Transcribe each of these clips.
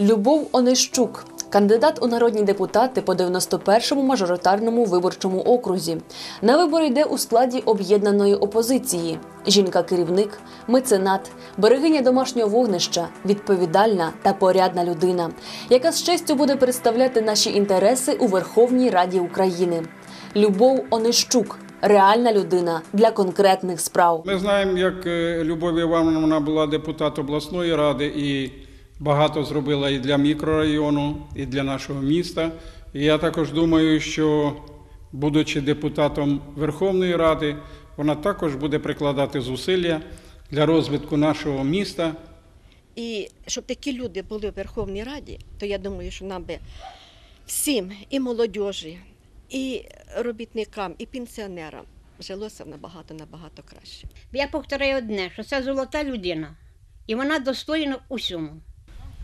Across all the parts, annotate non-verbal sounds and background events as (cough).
Любов Онищук, кандидат у народні депутати по 91-му мажоритарному виборчому окрузі. На вибори йде у складі об'єднаної опозиції. Жінка-керівник, меценат, берегиня домашнього вогнища, відповідальна та порядна людина, яка з честю буде представляти наші інтереси у Верховній Раді України. Любов Онищук реальна людина для конкретних справ. Ми знаємо, як е, Любов Івановна була депутат обласної ради і багато зробила і для мікрорайону, і для нашого міста. І я також думаю, що, будучи депутатом Верховної Ради, вона також буде прикладати зусилля для розвитку нашого міста. І щоб такі люди були в Верховній Раді, то я думаю, що нам би всім, і молодіжі, і робітникам, і пенсіонерам жилося набагато набагато краще. Я повторяю одне, що це золота людина, і вона достойна усьому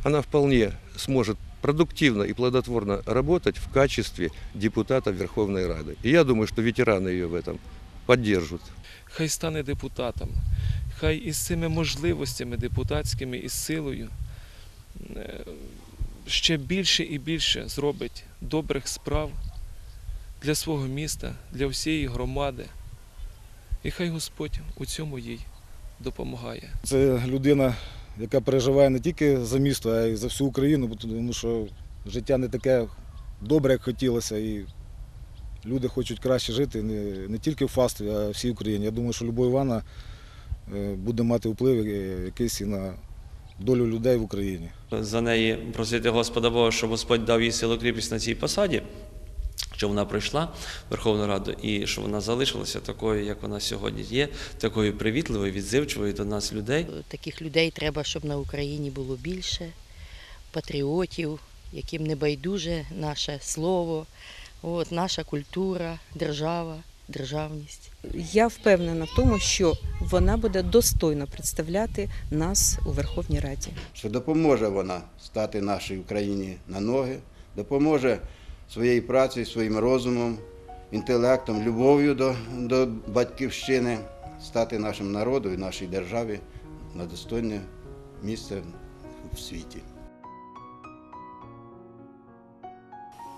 она вполне сможет продуктивно и плодотворно работать в качестве депутата Верховной Рады. И я думаю, что ветераны ее в этом поддержат. хай стане депутатом, хай із цими можливостями депутатськими і силою е, ще більше і більше зробить добрих справ для свого міста, для всієї громади. І хай Господь у цьому їй допомагає. Це людина, яка переживає не тільки за місто, а й за всю Україну, тому що життя не таке добре, як хотілося, і люди хочуть краще жити не, не тільки в Фастові, а в всій Україні. Я думаю, що Любов Івана е, буде мати вплив е, якийсь і на долю людей в Україні. за неї просити Господа Бога, щоб Господь дав їй силу кріпість на цій посаді, щоб вона прийшла Верховну Раду і щоб вона залишилася такою, як вона сьогодні є, такою привітливою, відзивчивою до нас людей. Таких людей треба, щоб на Україні було більше, патріотів, яким не байдуже наше слово, от, наша культура, держава, державність. Я впевнена в тому, що вона буде достойно представляти нас у Верховній Раді. що допоможе вона стати нашій Україні на ноги, допоможе своєю працею, своїм розумом, інтелектом, любов'ю до, до батьківщини стати нашим народу і нашій державі на достойне місце в світі.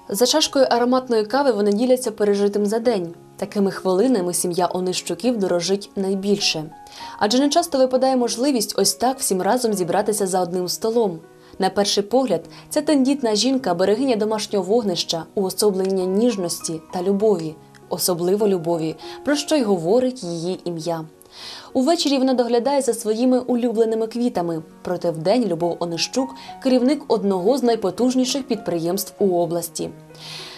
За чашкою ароматної кави вони діляться пережитим за день. Такими хвилинами сім'я Онищуків дорожить найбільше. Адже не часто випадає можливість ось так всім разом зібратися за одним столом. На перший погляд, ця тендітна жінка берегиня домашнього вогнища, уособлення ніжності та любові, особливо любові, про що й говорить її ім'я. Увечері вона доглядає за своїми улюбленими квітами. Проте вдень Любов Онищук керівник одного з найпотужніших підприємств у області.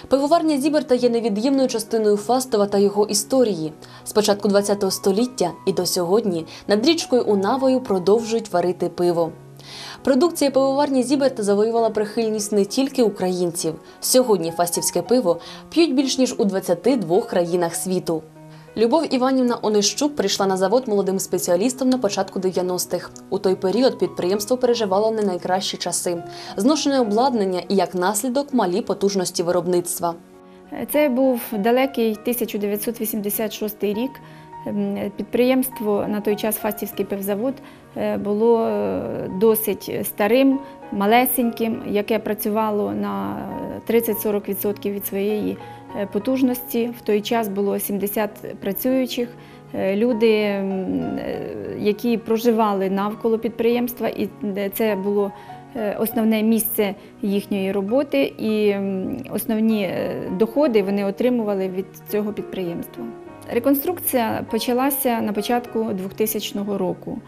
Пивоварня Зіберта є невід'ємною частиною Фастова та його історії. З початку ХХ століття і до сьогодні над річкою Унавою продовжують варити пиво. Продукція пивоварні Зіберта завоювала прихильність не тільки українців. Сьогодні фастівське пиво п'ють більш ніж у 22 країнах світу. Любов Іванівна Онищук прийшла на завод молодим спеціалістом на початку 90-х. У той період підприємство переживало не найкращі часи, зношене обладнання і як наслідок малі потужності виробництва. Це був далекий 1986 рік. Ем, Підприємство на той час Фастівський пивзавод було е, досить старим, малесеньким, яке працювало на 30-40% від своєї е, потужності. В той час було 70 працюючих. Е, Люди, е, які проживали навколо підприємства, і е, це було е, основне місце їхньої роботи, і основні е, доходи вони отримували від цього підприємства. Реконструкція почалася на початку 2000 року,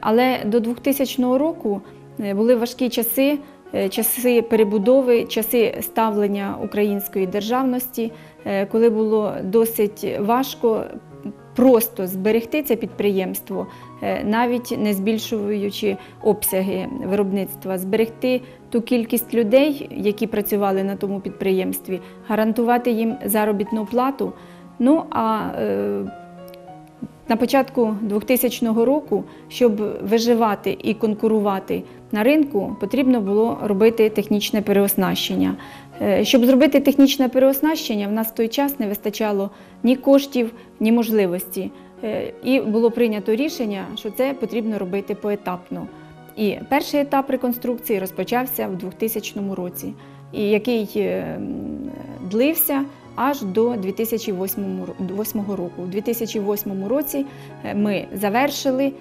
але до 2000 року е, були важкі часи, е, часи перебудови, часи ставлення української державності, е, коли було досить важко просто зберегти це підприємство, навіть не збільшуючи обсяги виробництва, зберегти ту кількість людей, які працювали на тому підприємстві, гарантувати їм заробітну плату. Ну а на початку 2000 року, щоб виживати і конкурувати на ринку, потрібно було робити технічне переоснащення. Е, Щоб зробити технічне переоснащення, в нас в той час не вистачало ні коштів, ні можливості. Е, І було прийнято рішення, що це потрібно робити поетапно. І перший етап реконструкції розпочався в 2000 році, і який е, длився аж до 2008 року. У 2008 році е, ми завершили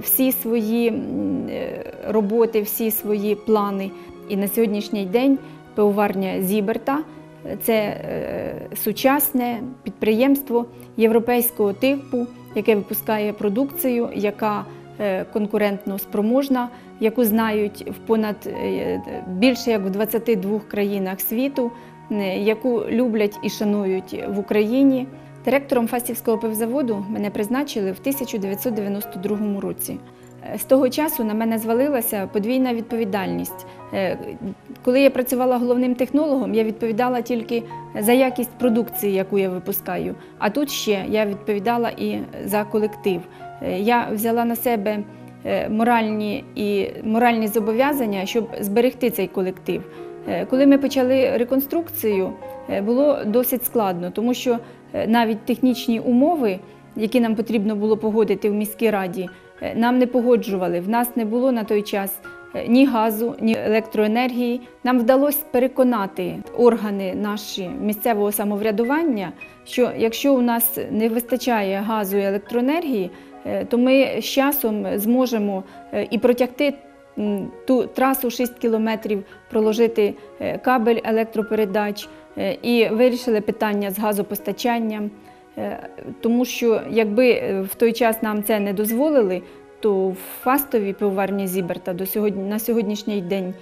всі свої е, роботи, всі свої плани. І на сьогоднішній день пивоварня Зіберта це е, сучасне підприємство європейського типу, яке випускає продукцію, яка конкурентно спроможна, яку знають в понад більше як в 22 країнах світу, яку люблять і шанують в Україні. Директором Фастівського пивзаводу мене призначили в 1992 році. Е, З того часу на мене звалилася подвійна відповідальність. Е, Коли я працювала головним технологом, я відповідала тільки за якість продукції, яку я випускаю. А тут ще я відповідала і за колектив. Е, Я взяла на себе е, моральні і моральні зобов'язання, щоб зберегти цей колектив. Е, Коли ми почали реконструкцію, е, було досить складно, тому що е, навіть технічні умови, які нам потрібно було погодити в міській раді, нам не погоджували. В нас не було на той час ні газу, ні електроенергії. Нам вдалося переконати органи наші місцевого самоврядування, що якщо у нас не вистачає газу і електроенергії, то ми з часом зможемо і протягти ту трасу 6 кілометрів, проложити е, кабель електропередач е, і вирішили питання з газопостачанням. Е, Тому що якби в той час нам це не дозволили, то в фастовій пивоварні Зіберта до сьогодні, на сьогоднішній день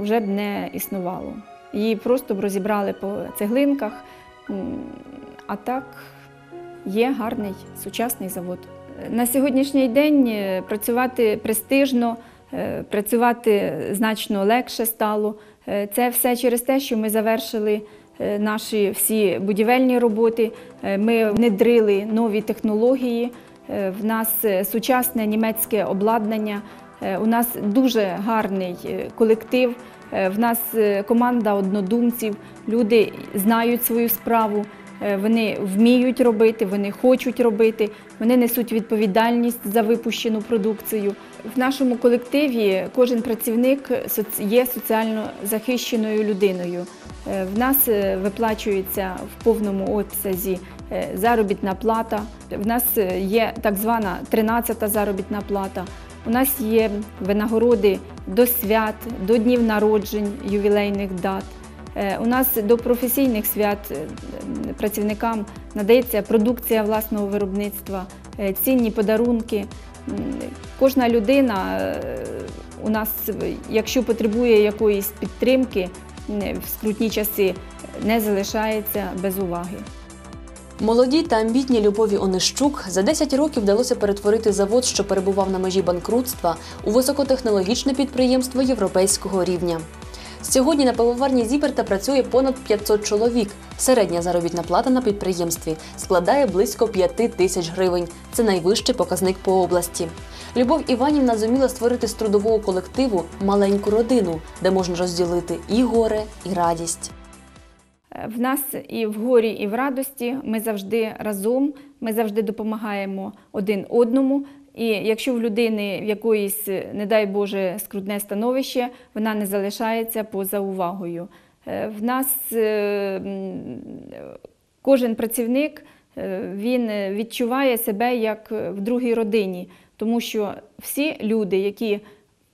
вже б не існувало. Її просто б розібрали по цеглинках, а так є гарний сучасний завод. На сьогоднішній день працювати престижно, працювати значно легше стало. Е, Це все через те, що ми завершили е, наші всі будівельні роботи. Е, Ми внедрили нові технології. Е, В нас е, сучасне німецьке обладнання. Е, У нас дуже гарний е, колектив. Е, В нас е, команда однодумців. Люди знають свою справу. Е, Вони вміють робити, вони хочуть робити, вони несуть відповідальність за випущену продукцію. В нашому колективі кожен працівник є соціально захищеною людиною. Е, В нас е, виплачується в повному обсязі е, заробітна плата. В нас є так звана 13-та заробітна плата. У нас є винагороди до свят, до днів народжень, ювілейних дат. У нас до професійних свят працівникам надається продукція власного виробництва, цінні подарунки. Кожна людина е, у нас, якщо потребує якоїсь підтримки в скрутні часи, не залишається без уваги. Молодій та амбітній Любові Онищук за 10 років вдалося перетворити завод, що перебував на межі банкрутства, у високотехнологічне підприємство європейського рівня. Сьогодні на пивоварні Зіберта працює понад 500 чоловік. Середня заробітна плата на підприємстві складає близько 5 тисяч гривень. Це найвищий показник по області. Любов Іванівна зуміла створити з трудового колективу маленьку родину, де можна розділити і горе, і радість. В нас і в горі, і в радості ми завжди разом, ми завжди допомагаємо один одному. І якщо в людини в якоїсь, не дай Боже, скрутне становище, вона не залишається поза увагою. Е, В нас е, кожен працівник е, він відчуває себе як в другій родині, тому що всі люди, які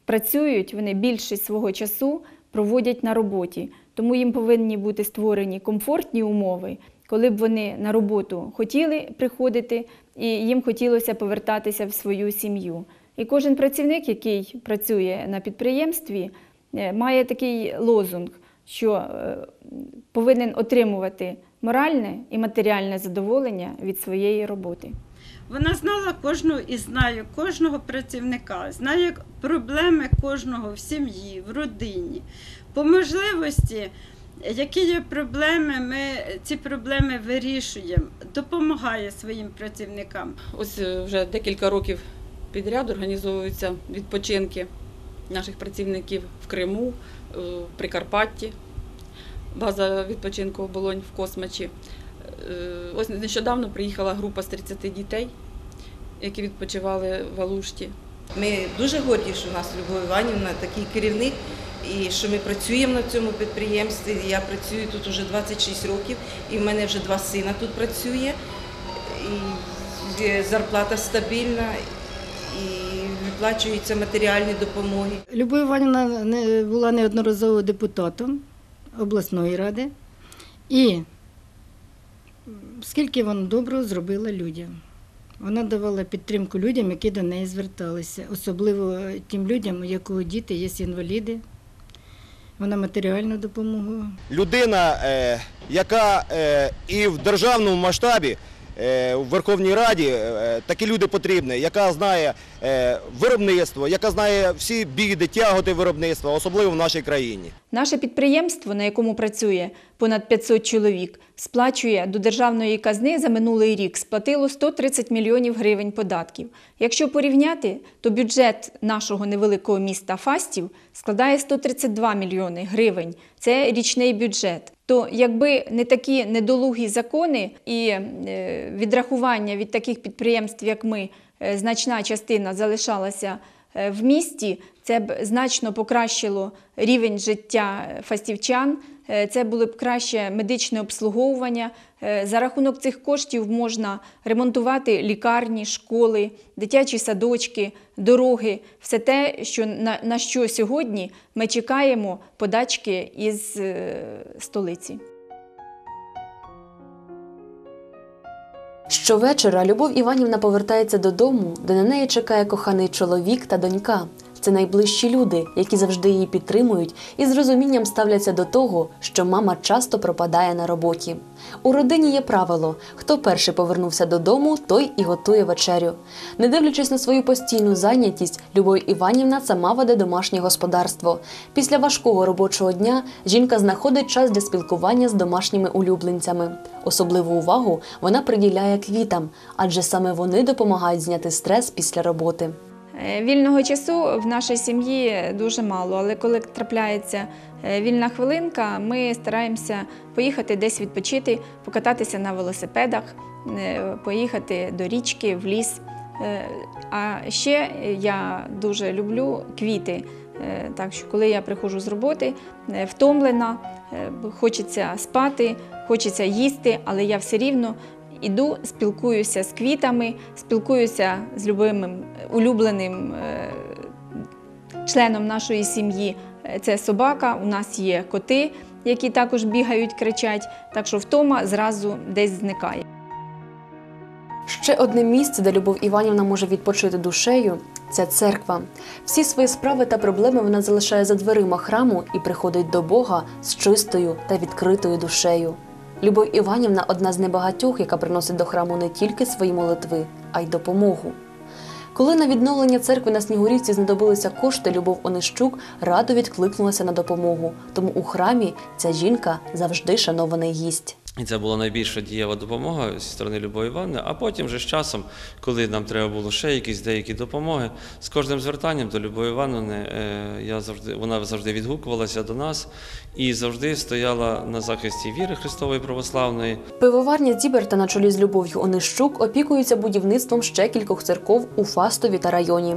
працюють, вони більшість свого часу проводять на роботі. Тому їм повинні бути створені комфортні умови, коли б вони на роботу хотіли приходити і їм хотілося повертатися в свою сім'ю. І кожен працівник, який працює на підприємстві, е, має такий лозунг, що е, повинен отримувати моральне і матеріальне задоволення від своєї роботи. Вона знала кожного і знає кожного працівника, знає проблеми кожного в сім'ї, в родині. По можливості, які є проблеми, ми ці проблеми вирішуємо, допомагає своїм працівникам. Ось е, вже декілька років підряд організовуються відпочинки наших працівників в Криму, е, в Прикарпатті, база відпочинку оболонь в Космачі. Е, Ось нещодавно приїхала група з 30 дітей, які відпочивали в Алушті. Ми дуже горді, що у нас Любов Іванівна такий керівник, і що ми працюємо на цьому підприємстві. Я працюю тут вже 26 років, і в мене вже два сина тут працює. І зарплата стабільна, і виплачуються матеріальні допомоги. Любов Іванівна була неодноразово депутатом обласної ради. І скільки вона доброго зробила людям. Вона давала підтримку людям, які до неї зверталися, особливо тим людям, у якого діти є інваліди. Вона матеріальну допомогу. людина, е, яка е, і в державному масштабі, е, в Верховній Раді е, такі люди потрібні, яка знає е, виробництво, яка знає всі біди, тяготи виробництва, особливо в нашій країні. Наше підприємство, на якому працює понад 500 чоловік, сплачує до державної казни за минулий рік сплатило 130 мільйонів гривень податків. Якщо порівняти, то бюджет нашого невеликого міста Фастів складає 132 мільйони гривень. Це річний бюджет. То якби не такі недолугі закони і е, відрахування від таких підприємств, як ми, е, значна частина залишалася е, в місті, це б значно покращило рівень життя фастівчан. Е, Це було б краще медичне обслуговування. Е, За рахунок цих коштів можна ремонтувати лікарні, школи, дитячі садочки, дороги, все те, що на, на що сьогодні ми чекаємо подачки із е, столиці. Щовечора Любов Іванівна повертається додому, де на неї чекає коханий чоловік та донька. Це найближчі люди, які завжди її підтримують і з розумінням ставляться до того, що мама часто пропадає на роботі. У родині є правило: хто перший повернувся додому, той і готує вечерю. Не дивлячись на свою постійну зайнятість, Любов Іванівна сама веде домашнє господарство. Після важкого робочого дня жінка знаходить час для спілкування з домашніми улюбленцями. Особливу увагу вона приділяє квітам, адже саме вони допомагають зняти стрес після роботи. Е, Вільного часу в нашій сім'ї дуже мало, але коли трапляється е, вільна хвилинка, ми стараємося поїхати десь відпочити, покататися на велосипедах, е, поїхати до річки, в ліс. А ще я дуже люблю квіти. Так що, коли я приходжу з роботи, втомлена, хочеться спати, хочеться їсти, але я все рівно іду, спілкуюся з квітами, спілкуюся з любимим улюбленим е, членом нашої сім'ї. Е, Це собака. У нас є коти, які також бігають, кричать. Так що втома зразу десь зникає. Ще одне місце, де Любов Іванівна може відпочити душею це церква. Всі свої справи та проблеми вона залишає за дверима храму і приходить до Бога з чистою та відкритою душею. Любов Іванівна одна з небагатьох, яка приносить до храму не тільки свої молитви, а й допомогу. Коли на відновлення церкви на Снігурівці знадобилися кошти, Любов Онищук радо відкликнулася на допомогу. Тому у храмі ця жінка завжди шанований гість. І це була найбільша дієва допомога зі сторони Любові Івановни. А потім вже з часом, коли нам треба було ще якісь деякі допомоги, з кожним звертанням до Любові Івановни е, я завжди, вона завжди відгукувалася до нас і завжди стояла на захисті віри Христової православної. Пивоварня Дзіберта на чолі з Любов'ю Онищук опікується будівництвом ще кількох церков у Фастові та районі.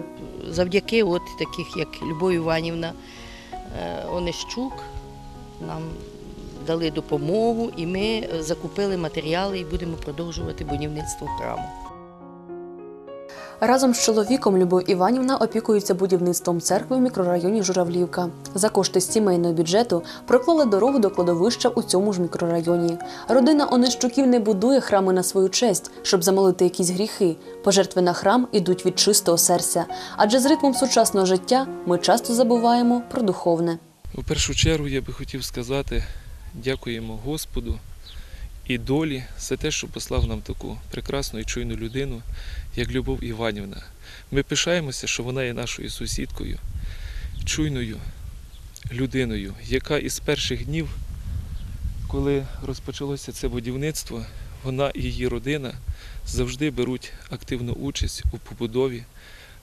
Завдяки от таких, як Любов Іванівна е, Онищук, нам дали допомогу, і ми закупили матеріали і будемо продовжувати будівництво храму. Разом з чоловіком Любов Іванівна опікується будівництвом церкви в мікрорайоні Журавлівка. За кошти з сімейного бюджету проклали дорогу до кладовища у цьому ж мікрорайоні. Родина Онищуків не будує храми на свою честь, щоб замолити якісь гріхи. Пожертви на храм ідуть від чистого серця. Адже з ритмом сучасного життя ми часто забуваємо про духовне. У першу чергу я би хотів сказати дякуємо Господу і долі за те, що послав нам таку прекрасну і чуйну людину, як Любов Іванівна. Ми пишаємося, що вона є нашою сусідкою, чуйною людиною, яка із перших днів, коли розпочалося це будівництво, вона і її родина завжди беруть активну участь у побудові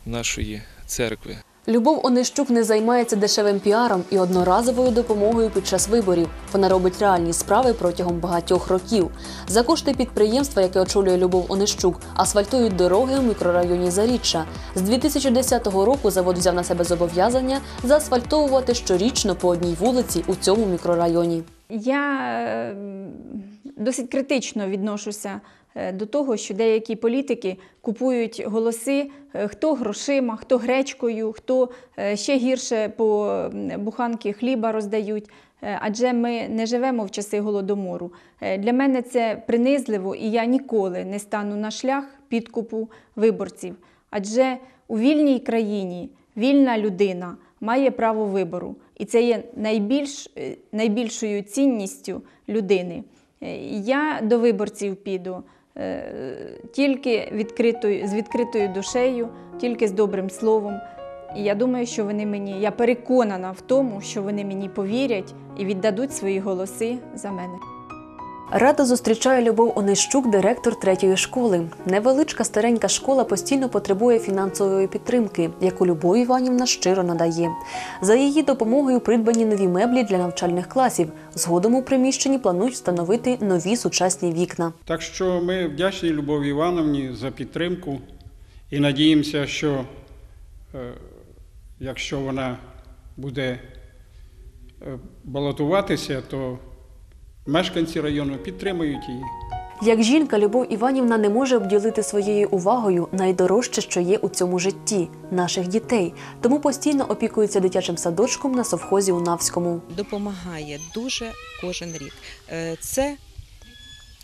нашої церкви. Любов Онищук не займається дешевим піаром і одноразовою допомогою під час виборів. Вона робить реальні справи протягом багатьох років. За кошти підприємства, яке очолює Любов Онищук, асфальтують дороги у мікрорайоні Заріччя. З 2010 року завод взяв на себе зобов'язання заасфальтовувати щорічно по одній вулиці у цьому мікрорайоні. Я е, досить критично відношуся до того, що деякі політики купують голоси е, хто грошима, хто гречкою, хто е, ще гірше по буханки хліба роздають. Е, Адже ми не живемо в часи голодомору. Е, Для мене це принизливо, і я ніколи не стану на шлях підкупу виборців. Адже у вільній країні вільна людина має право вибору, і це є найбільш, е, найбільшою цінністю людини. Е, Я до виборців піду е, тільки відкритою, з відкритою душею, тільки з добрим словом. І я думаю, що вони мені, я переконана в тому, що вони мені повірять і віддадуть свої голоси за мене. Радо зустрічає Любов Онищук, директор третьої школи. Невеличка старенька школа постійно потребує фінансової підтримки, яку Любов Іванівна щиро надає. За її допомогою придбані нові меблі для навчальних класів. Згодом у приміщенні планують встановити нові сучасні вікна. Так що ми вдячні Любові Івановні за підтримку і надіємося, що е, якщо вона буде е, балотуватися, то мешканці району підтримують її. Як жінка, Любов Іванівна не може обділити своєю увагою найдорожче, що є у цьому житті наших дітей, тому постійно опікується дитячим садочком на совхозі у Навському. допомагає дуже кожен рік. Е, Це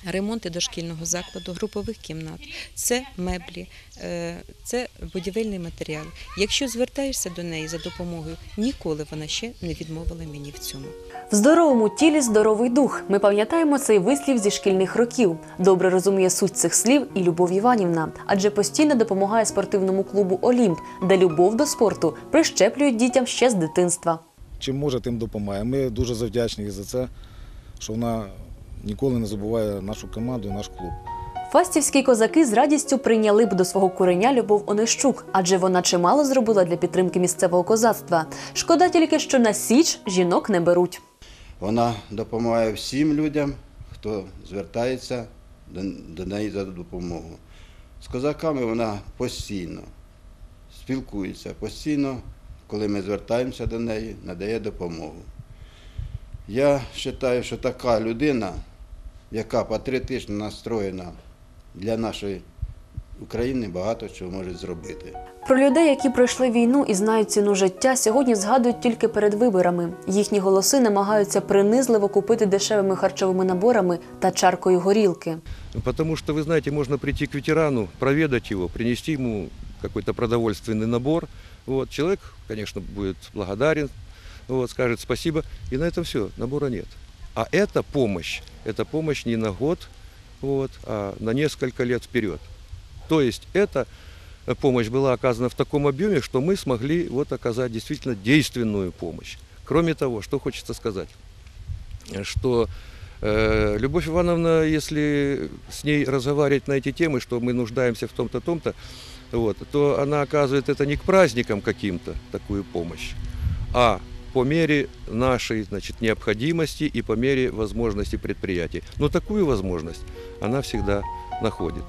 ремонти дошкільного закладу, групових кімнат, це меблі, е, це будівельний матеріал. Якщо звертаєшся до неї за допомогою, ніколи вона ще не відмовила мені в цьому. В здоровому тілі здоровий дух. Ми пам'ятаємо цей вислів зі шкільних років. Добре розуміє суть цих слів і Любов Іванівна, адже постійно допомагає спортивному клубу Олімп, де любов до спорту прищеплюють дітям ще з дитинства. Чим може, тим допомагає. Ми дуже завдячні за це, що вона ніколи не забуває нашу команду і наш клуб. Фастівські козаки з радістю прийняли б до свого куреня Любов Онищук, адже вона чимало зробила для підтримки місцевого козацтва. Шкода тільки, що на січ жінок не беруть. Вона допомагає всім людям, хто звертається до, неї за допомогою. З козаками вона постійно спілкується, постійно, коли ми звертаємося до неї, надає допомогу. Я вважаю, що така людина, яка патріотично настроєна для нашої України, багато чого може зробити. Про людей, які пройшли війну і знають ціну життя, сьогодні згадують тільки перед виборами. Їхні голоси намагаються принизливо купити дешевими харчовими наборами та чаркою горілки. Потому что, вы знаете, можно прийти к ветерану, проведать его, принести ему какой-то продовольственный набор. Вот. Человек, конечно, будет благодарен, вот, скажет спасибо, и на этом все, набора нет. А это помощь, это помощь не на год, вот, а на несколько лет вперед. То есть эта э, помощь была оказана в таком объеме, что мы смогли вот оказать действительно действенную помощь. Кроме того, что хочется сказать, что э, Любовь Ивановна, если с ней разговаривать на эти темы, что мы нуждаемся в том-то, том-то, вот, то она оказывает это не к праздникам каким-то, такую помощь, а по мере нашей значит, необходимости и по мере возможности предприятий. Но такую возможность она всегда находит.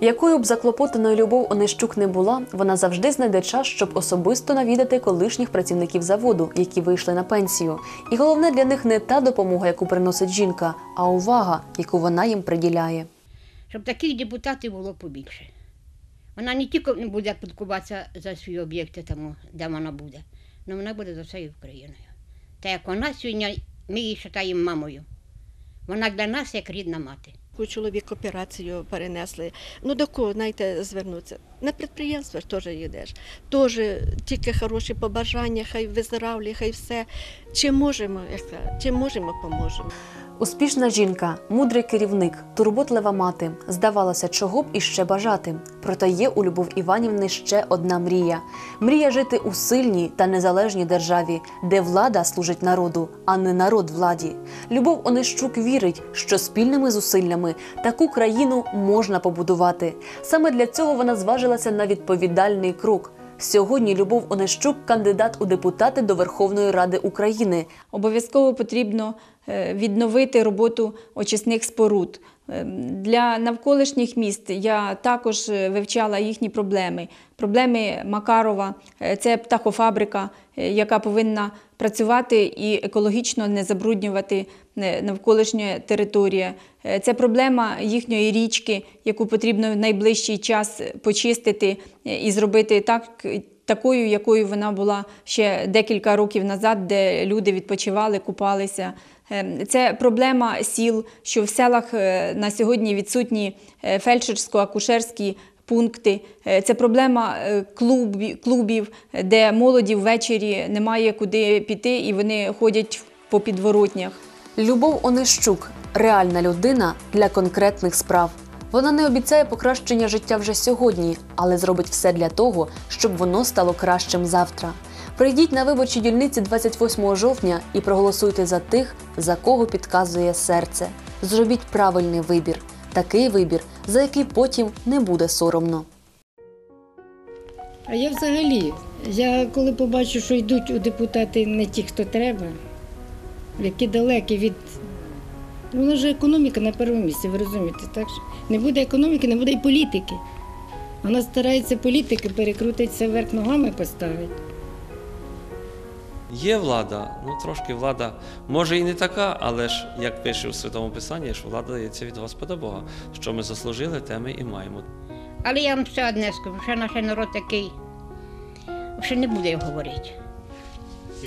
Якою б заклопотаною Любов Онищук не була, вона завжди знайде час, щоб особисто навідати колишніх працівників заводу, які вийшли на пенсію. І головне для них не та допомога, яку приносить жінка, а увага, яку вона їм приділяє. Щоб таких депутатів було побільше. Вона не тільки не буде підкуватися за свої об'єкти, тому, де вона буде, але вона буде за всею Україною. Та як вона сьогодні, ми її вважаємо мамою. Вона для нас як рідна мати. Чоловік операцію перенесли. Ну до кого, знаєте, звернутися? На підприємство ж теж йдеш. Теж тільки хороші побажання, хай виздоравлює, хай все. Чим можемо, як чим можемо, поможемо. Успішна жінка, мудрий керівник, турботлива мати. Здавалося, чого б іще бажати. Проте є у Любов Іванівни ще одна мрія: мрія жити у сильній та незалежній державі, де влада служить народу, а не народ владі. Любов Онищук вірить, що спільними зусиллями таку країну можна побудувати. Саме для цього вона зважилася на відповідальний крок. Сьогодні Любов Онищук кандидат у депутати до Верховної Ради України. Обов'язково потрібно відновити роботу очисних споруд. Е, Для навколишніх міст я також е, вивчала їхні проблеми. Проблеми Макарова е, це птахофабрика, е, яка повинна працювати і екологічно не забруднювати е, навколишня територія. Е, Це проблема їхньої річки, яку потрібно в найближчий час почистити е, і зробити так, такою, якою вона була ще декілька років назад, де люди відпочивали, купалися. Е, Це проблема сіл, що в селах е, на сьогодні відсутні е, фельдшерсько-акушерські пункти. Е, Це проблема клубів, де молоді ввечері немає куди піти, і вони ходять по підворотнях. Любов Онищук реальна людина для конкретних справ. Вона не обіцяє покращення життя вже сьогодні, але зробить все для того, щоб воно стало кращим завтра. Прийдіть на виборчі дільниці 28 жовтня і проголосуйте за тих, за кого підказує серце. Зробіть правильний вибір, такий вибір, за який потім не буде соромно. А я взагалі, я коли побачу, що йдуть у депутати не ті, хто треба, які далекі від. Ну, Вона ж економіка на першому місці, ви розумієте, так? що Не буде економіки, не буде і політики. Вона старається політики перекрутити все вверх ногами поставити. Є влада, ну трошки влада, може і не така, але ж, як пише у Святому Писанні, що влада дається від Господа Бога. Що ми заслужили, те ми і маємо. Але я вам все одне скажу, що наш народ такий, що не буде його говорити.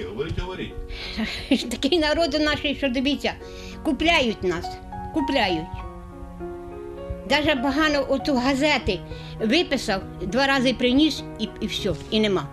Говоріть, говоріть. (laughs) Такий народ у нашій, що дивіться, купляють нас, купляють. Даже погано оту газети виписав, два рази приніс і, і все, і нема.